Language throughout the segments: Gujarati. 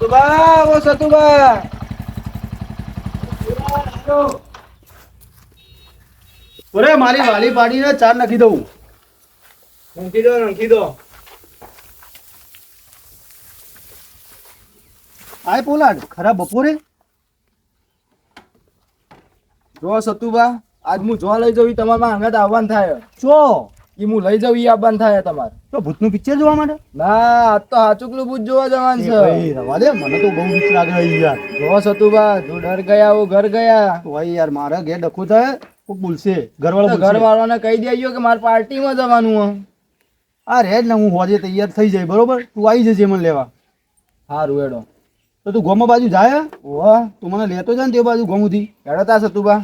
સતુભા ઓ સતુભા. ઓરે મારી વાલી પાડીને ચાર નાખી દઉં. નાખી દો નાખી દો. આય પોલાડ ખરા બપોરે? જો સતુભા આજ હું જોવા લઈ જવી તમારા આંગત આવવાનું થાય. ચો ઈ હું લઈ જવું ઈ આવવાનું થાય તમારે. તો ભૂતનું પિક્ચર જોવા માટે? ના આજ તો હાચુકલું ભૂત જોવા જવાનું એ છે. રવા દે મને તો બહુ બીક લાગે યાર. જો સતુભા તું ડર ગયા હું ઘર ગયા. ભાઈ યાર મારા ઘેર ડખો થાય કોક બોલશે. ઘરવાળો ઘરવાળાને ઘર વાળાને કહી દેજો કે મારે પાર્ટીમાં જવાનું હે આ રેડ ને હું હોજે તૈયાર થઈ જાય બરોબર? તું આવી જજે મને લેવા. હારું એડો તો તું ગોમો બાજુ જાય ઓ તું મને લેતો જા ને તે બાજુ ગોમુથી. એડો તા સતુભા.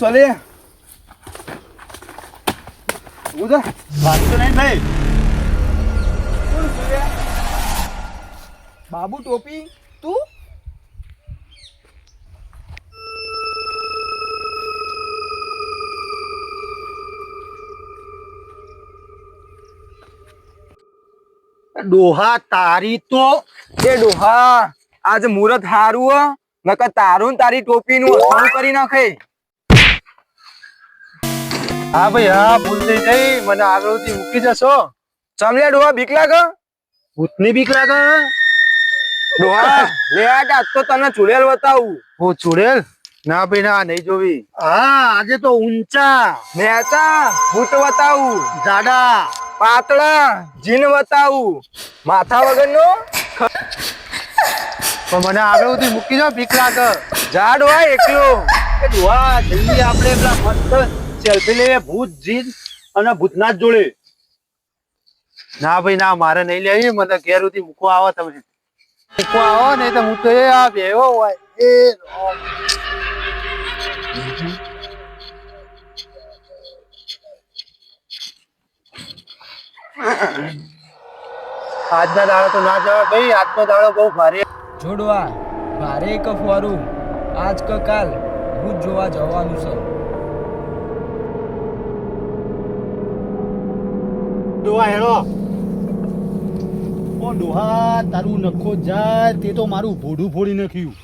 કોણ ચલે ઉધર. વાંચતો નહીં ભાઈ. બાબુ ટોપી તું? ડોહા તારી તો એ ડોહા આજ મુહૂર્ત હારું નકર તારું ને તારી ટોપીનું અસલું કરી નાખે. હા ભાઈ હા ભૂલ થઈ ગઈ. મને આગળથી મૂકી જશો. ચમલે ડોહા બીક લાગે? ભૂતની બીક લાગે ડોહા લે આ તો તને ચુડેલ બતાવું. હું ચુડેલ? ના ભાઈ ના નહીં જોવી. હા આજે તો ઊંચા. નેતા ભૂત બતાવું. જાડા. પાતળા જીન બતાવું. માથા વગરનો? પણ મને આગળ સુધી મૂકી જાઓ બીક લાગે. જાડ હોય એકલો. ડોહા જલ્દી આપણે પેલા મસ્ત સેલ્ફી લઈએ ભૂત જીત અને ભૂતનાથ જોડે. ના ભાઈ, ના, મારે નહીં લેવી, મને ઘેર સુધી મૂકવા આવો તમે. મૂકવા આવો, નહીં તો હું તો એ આ બેહો હોય. એ આજના દાડો તો ના જવાય ભાઈ આજનો દાડો બહુ ભારે. જોડવા, ભારે કફવારું આજ ક કાલ ભૂત જોવા જવાનું છે. ડોહા હેડો ઓ ડોહા તારું નખો જાય તે તો મારું ભોડું ફોડી નાખ્યું.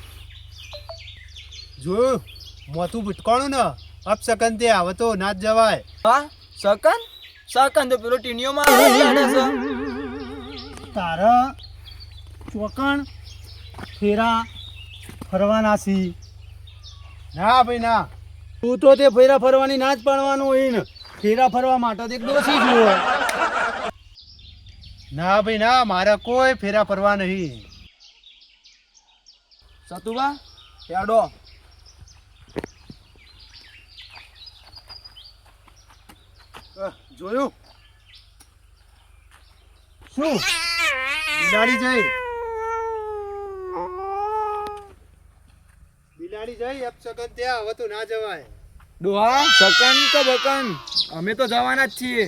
જોયું મોતું ભટકાણું ને અપસકન તે આવે તો ના જ જવાય. હા? સકન સકન તો પેલો ટીણીઓ માં તારા ચોકણ ફેરા ફરવાના સી ના ભાઈ ના. તું તો તે ફેરા ફરવાની ના જ પાડવાનું હોય ને. ફેરા ફરવા માટે એક દોષી જુઓ ના ભાઈ ના મારે કોઈ ફેરા ફરવા નહીં. સતુબા હેડો જોયું? શું? બિલાડી જઈ. બિલાડી જઈ અપસકન ત્યાં હવે તો ના જવાય. ડોહા સકન કે બકન. અમે તો જવાના જ છીએ.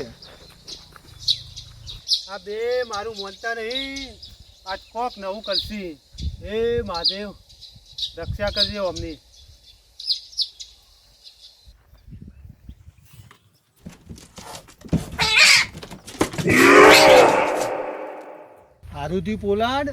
આ બે મારું મોનતા નહીં. આજ કોક નવું કરશી. એ મહાદેવ, રક્ષા કરજો અમની. હારુથી પોલાડ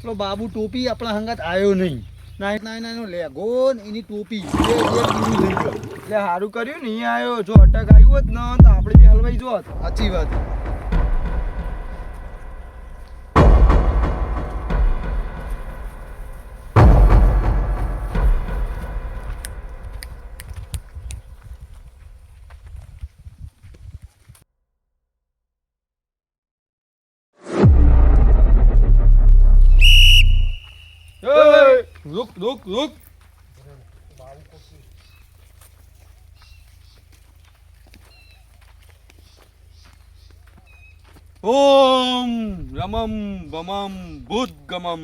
પેલો બાબુ ટોપી આપણા હંગાત આવ્યો નહીં. નાય નાઈ નાનો લેગો ને એની ટોપી. એટલે સારું કર્યું નહીં આવ્યો જો અટક આવ્યું હોત ને, તો આપણે બી હલવાઈ જોત. સાચી વાત. रुक ओम रमम बमम बुद्ध गमम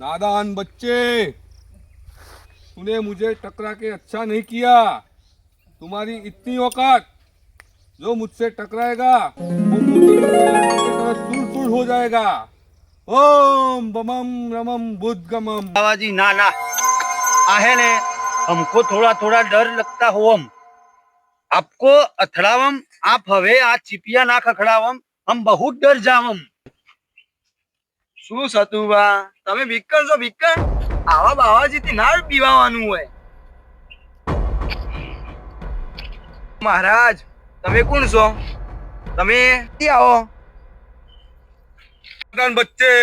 नादान बच्चे, तूने मुझे टकरा के अच्छा नहीं किया। तुम्हारी इतनी औकात, जो मुझसे टकराएगा, वो चूर चूर हो जाएगा। ઓમ બમમ રમમ બુદ્ધ ગમમ બાવાજી, ના ના. આહે ને હમકો થોડા થોડા ડર લગતા હો આપકો અથડાવમ, આપ હવે આ ચીપિયા ના ખખડાવમ, હમ બહુ ડર જાવમ. શું સતુબા તમે વિકર છો વિકર આવા બાવાજી થી ના પીવાવાનું હોય. મહારાજ, તમે કોણ છો? તમે આવો? नादान बच्चे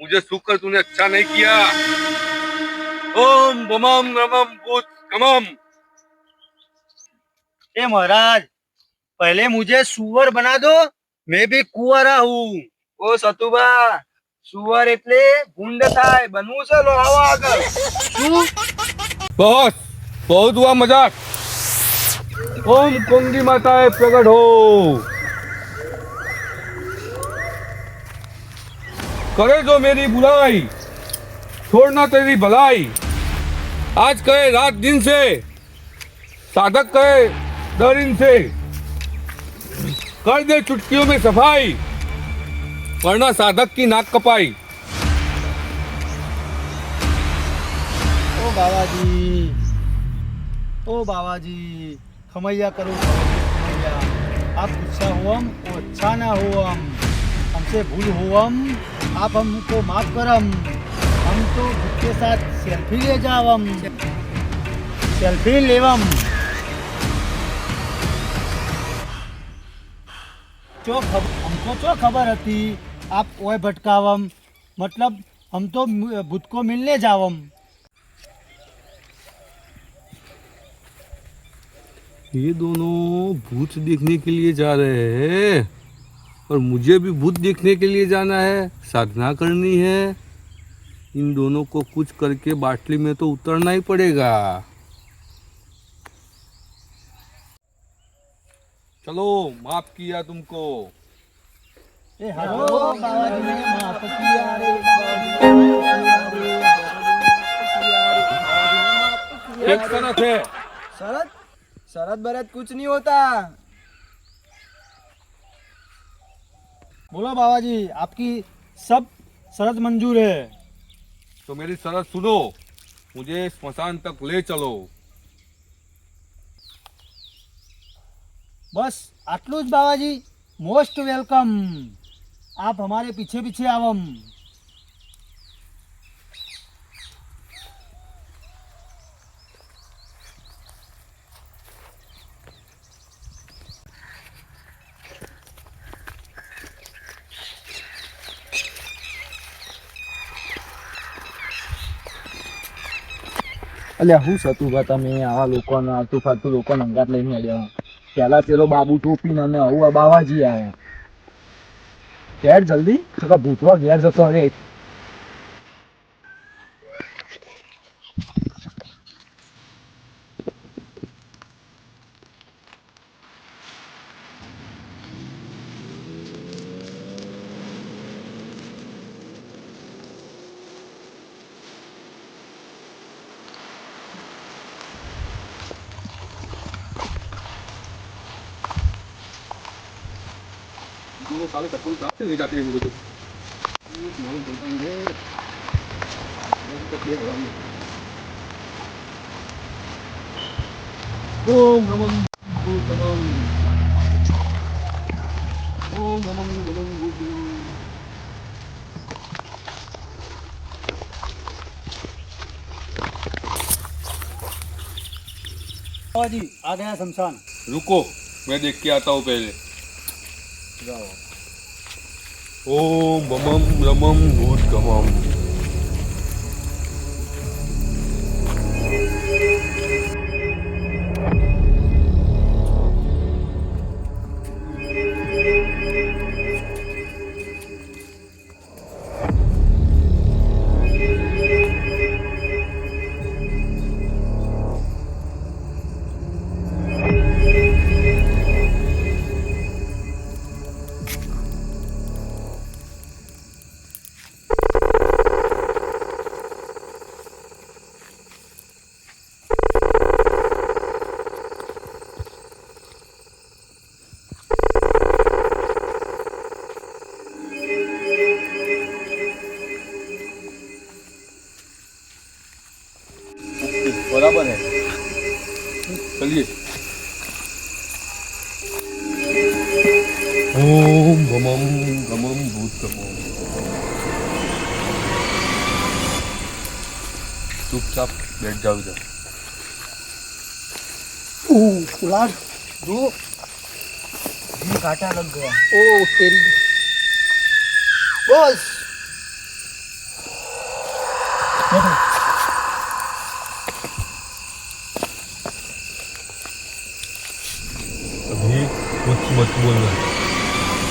मुझे सुकर तूने अच्छा नहीं किया ओम बमम रमम बुद्ध गमम ए महाराज पहले मुझे सुअर बना दो मैं भी कुंवारा हूँ ઓ સતુભા સુવર એટલે ગુંડ થાય બનવું છે લો આવો આગળ बस बहुत हुआ मजाक ओम कुंगी माताएं प्रकट हो करे जो मेरी बुराई छोड़ना तेरी भलाई आज कहे रात दिन से साधक कहे डर इनसे कर दे चुटकियों में सफाई वरना साधक की नाक कपाई ઓ બાવાજી ઓ બાવાજી खमैया करो खमैया आप गुस्सा हो हम वो अच्छा ना हो हम हमसे भूल हो हम आप हमको माफ करम हम तो खुद के साथ सेल्फी ले जावम सेल्फी लेवम जो खब हमको जो खबर હતી આપ ઓય ભટકાવમ મતલબ हम तो बुद्ध को मिलने जावम ये दोनों भूत देखने के लिए जा रहे हैं और मुझे भी भूत देखने के लिए जाना है साधना करनी है। इन दोनों को कुछ करके बाटली में तो उतरना ही पड़ेगा। चलो माफ़ किया तुमको। ए, शरद भरत कुछ नहीं होता। बोलो बाबा जी आपकी सब शरत मंजूर है तो मेरी शरत सुनो मुझे स्मशान तक ले चलो बस आटलू ज बाबाजी मोस्ट वेलकम आप हमारे पीछे पीछे आवम અલ્યા, હું સતુભા તમે આવા લોકોને આવતું ફરતું લોકોને અંગાત લઈને અડ્યા પેલા પેલો બાબુ ટોપીને અને આવું આ બાવાજી આવ્યા. ઘેર જલ્દી? તો ભૂતવા ઘેર જતો રે ની જાતે એવું आ गया शमशान रुको मैं देख के आता हूँ पहले जाओ ஓம் மமம் ரமம் ஊர்கமம் चुपचाप बैठ जाओ इधर। उलाद दो। काटा लग गया। ओ तेरी। बस। अभी कुछ मत बोलना।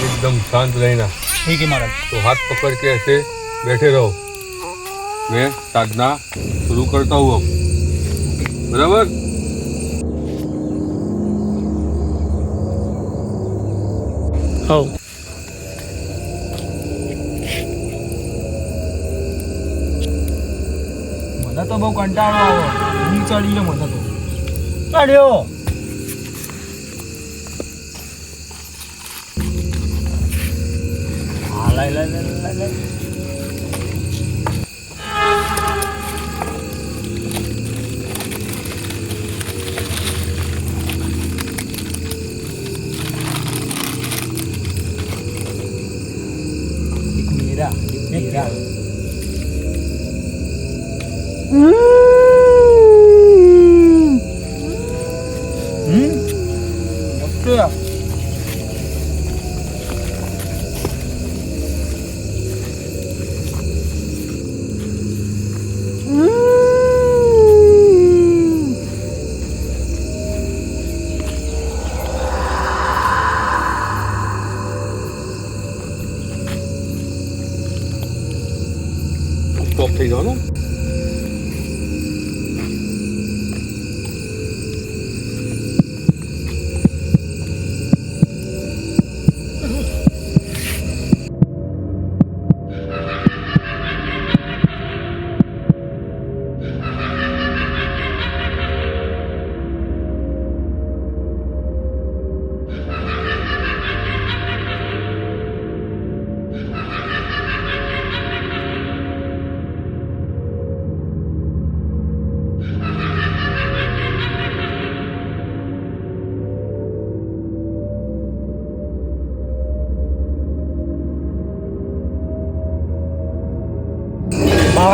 एकदम शांत रहना। ठीक है महाराज। तो हाथ पकड़ के ऐसे बैठे रहो। मैं साधना शुरू करता हूँ अब बराबर हो મને તો બહુ કંટાળો આવ્યો ઊંઘ ચડી ગયો મને તો ચડ્યો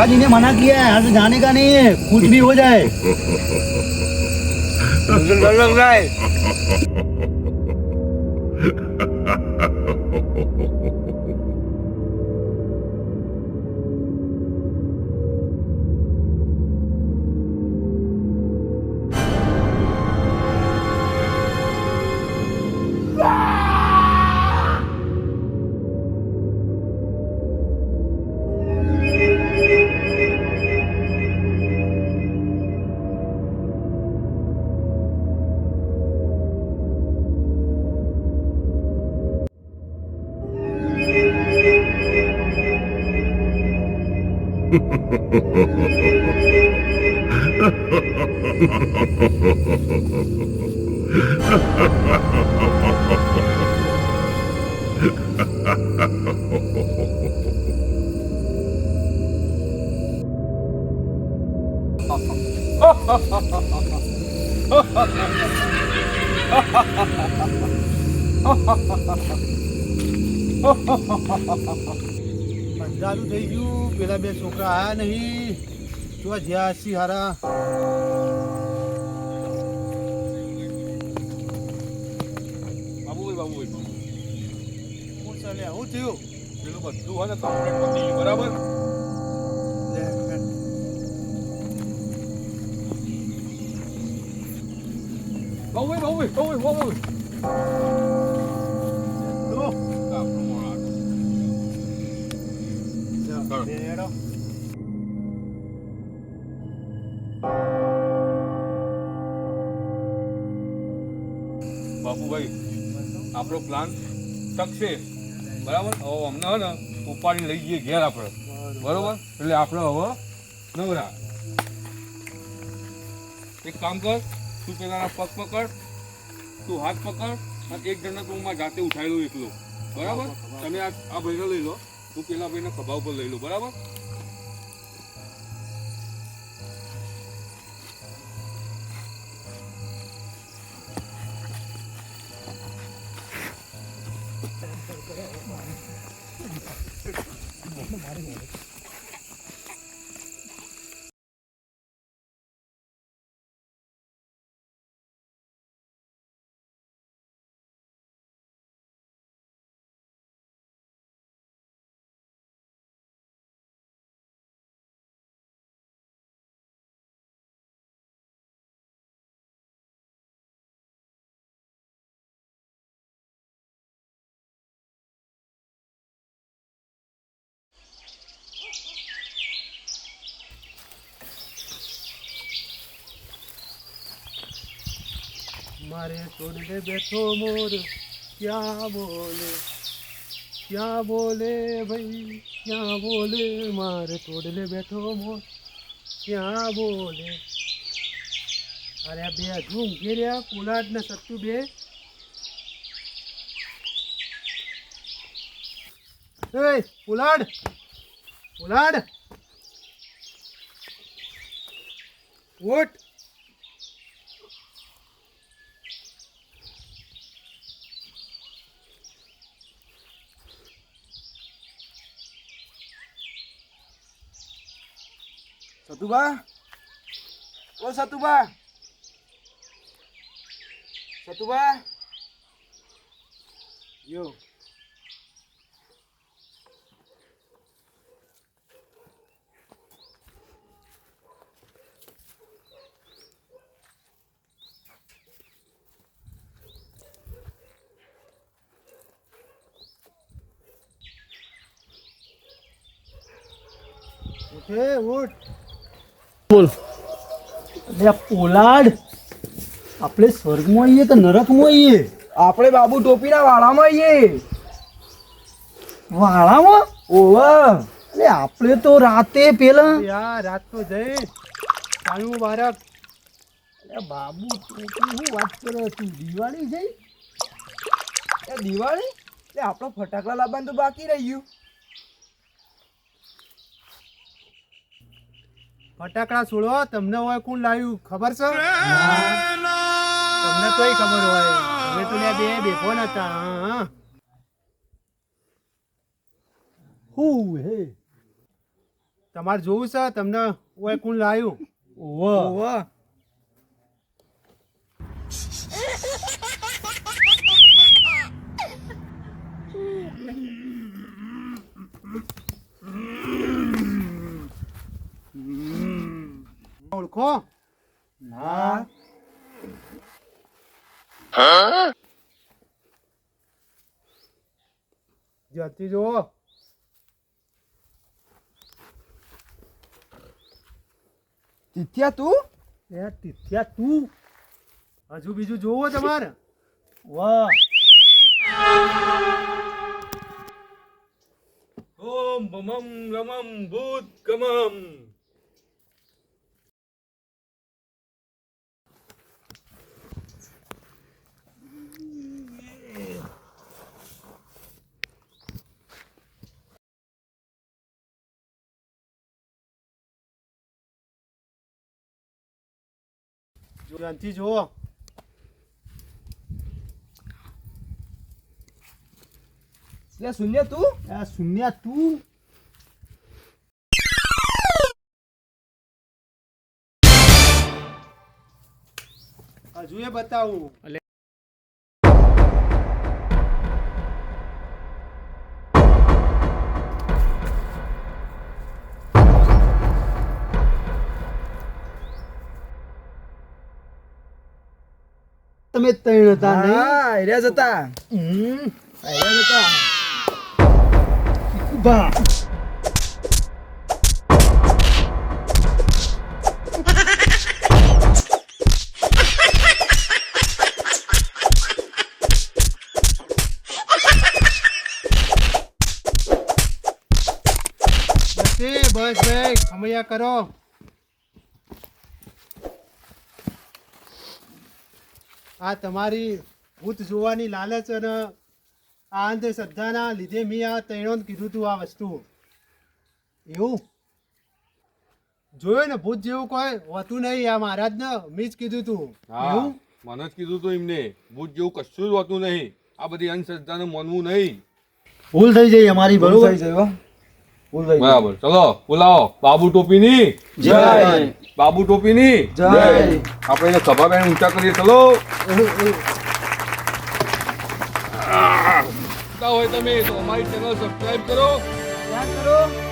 बाबा जी ने मना किया है यहाँ से जाने का नहीं है कुछ भी हो जाए ચાલુ થઈ ગયું પેલા બે છોકરા આયા નહીં જો જ્યાં સિંહારા થયું પેલું બધું હોય ને કમ્પ્લીટ પતી ગયું બરાબર લે હેડ. બહુ ભાઈ બહુ ભાઈ બહુ ભાઈ બહુ ભાઈ લો. આપણું મોણ જા, બે હેડો. બાપુભાઈ આપણો પ્લાન સક્સેસ બરાબર? હવે અમને હે ને ઉપાડી લઈ જઈએ ઘેર આપણે. બરોબર. એટલે આપણે હવે નવરા. એક કામ કર તું પેલાના પગ પકડ તું હાથ પકડ અને એક જણને તું મારા જાતે ઉઠાવી લઉં એકલો. બરાબર? તમે આ આ ભાઈને લઈ લો. હું પેલા ભાઈને ખભા ઉપર લઈ લઉં. બરાબર? મારે તોડને બેઠો મોર ક્યાં બોલે ક્યાં બોલે ભાઈ ક્યાં બોલે મારે તોડને બેઠો મોર ક્યાં બોલે અરે આ બે હજુ ઊંઘી રહ્યા કુલાટ ને સત્તુ બે એ પુલાડ પુલાડ ઉઠ સતુભા ઓ સતુભા સતુભા યો ઉઠે ઉઠ બોલ. અરે પોલાડ આપણે સ્વર્ગમાં આવીએ કે નરકમાં આવીએ? આપણે બાબુ ટોપીના વાળામાં આવીએ. વાળામાં? ઓવા. અરે આપણે તો રાતે પેલા યાર રાત તો જઈ કાયું બારક બાબુ ટોપી હું વાત કરો? તું દિવાળી જઈ? દિવાળી? એટલે આપણો ફટાકડા લાવવાનું તો બાકી રહ્યું. ફટાકડા છોડો તમને હોય કોણ લાવ્યું? ખબર છે? તમને તોય ખબર હોય. હવે તો બે બેફો નતા. હા, હા તમારે જોવું છે તમને હોય કોણ લાવ્યું? ઓવા ઓવા ઓળખો ના. જતી જુઓ. તિથિયા તું? એ તિથિયા તું? હજુ બીજું જોવો તમારે? વાહ. ઓમ બમમ રમમ ભૂત ગમમ ધ્યાનથી જુઓ. એટલે શૂન્ય તું? આ શૂન્ય તું. હજુ એ બતાવું. તમે ત્રણ હતા નહીં? હા એરિયા જતા હમ. એરિયા જતા બા બસ ભાઈ ખમૈયા કરો. આ તમારી ભૂત જોવાની લાલચ અને આ અંધશ્રદ્ધાના લીધે મેં આ તૈણોને કીધું હતું આ વસ્તુ. એવું? જોયું ને ભૂત જેવું કોઈ હોતું નહીં આ મહારાજને મેં જ કીધું તું. હા એવું? મને જ કીધું તું એમને. ભૂત જેવું કશું જ હોતું નહીં. આ બધી અંધશ્રદ્ધાને માનવું નહીં. ભૂલ થઈ જઈ અમારી ભૂલ થઈ જાય હો. ભૂલ થઈ જાય. બરાબર. ચલો બોલાવો. બાબુ ટોપીની. જય બાબુ ટોપીની? જય. આપણે એને ઊંચા કરીએ ચલો. હોય તમે તો અમારી ચેનલ સબસ્ક્રાઇબ કરો. ધ્યાન કરો લાઈક કરો.